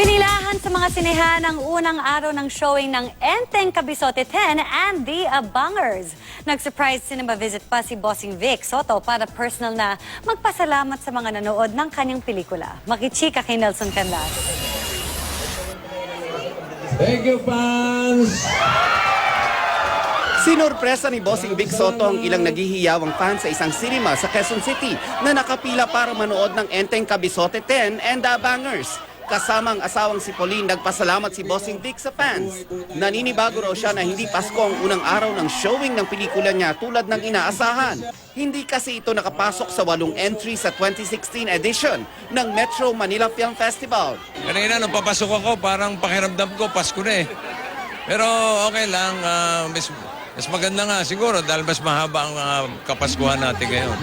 Pinilahan sa mga sinehan ang unang araw ng showing ng Enteng Kabisote 10 and The Abangers. Nag-surprise cinema visit pa si Bossing Vic Soto para personal na magpasalamat sa mga nanood ng kanyang pelikula. Makichika kay Nelson Canlas. Thank you, fans! Sinurpresa ni Bossing Big Soto ang ilang naghihiyawang fans sa isang cinema sa Quezon City na nakapila para manood ng Enteng Kabisote 10 and The Bangers. Kasama ang asawang si Pauline, nagpasalamat si Bossing Big sa fans. Naninibago raw siya na hindi Pasko ang unang araw ng showing ng pelikula niya tulad ng inaasahan. Hindi kasi ito nakapasok sa walong entry sa 2016 edition ng Metro Manila Film Festival. Kanina nung papasok ako, parang pakiramdam ko, Pasko na eh. Pero okay lang, ah, mas, mas maganda nga siguro dahil mas mahaba ang ah, kapaskuhan natin ngayon.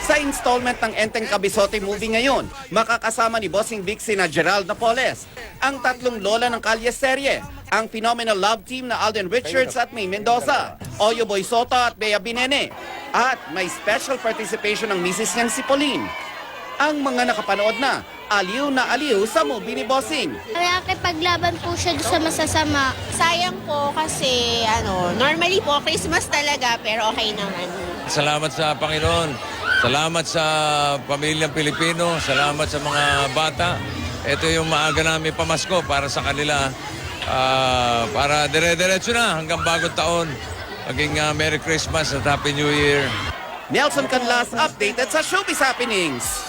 Sa installment ng Enteng Kabisote movie ngayon, makakasama ni Bossing Vic sina Gerald Napoles, ang tatlong lola ng Kalye Serye, ang phenomenal love team na Alden Richards at May Mendoza, Oyo Boy Soto at Bea Binene, at may special participation ng misis niyang si Pauline. Ang mga nakapanood na, aliw na aliw sa movie ni Bossing. Nakikipaglaban po siya doon sa masasama. Sayang po kasi ano, normally po Christmas talaga pero okay naman. Salamat sa Panginoon. Salamat sa pamilyang Pilipino. Salamat sa mga bata. Ito yung maaga namin pamasko para sa kanila. Ah, para dire-diretso na hanggang bagong taon. Maging ah, Merry Christmas at Happy New Year. Nelson Canlas updated sa Showbiz Happenings.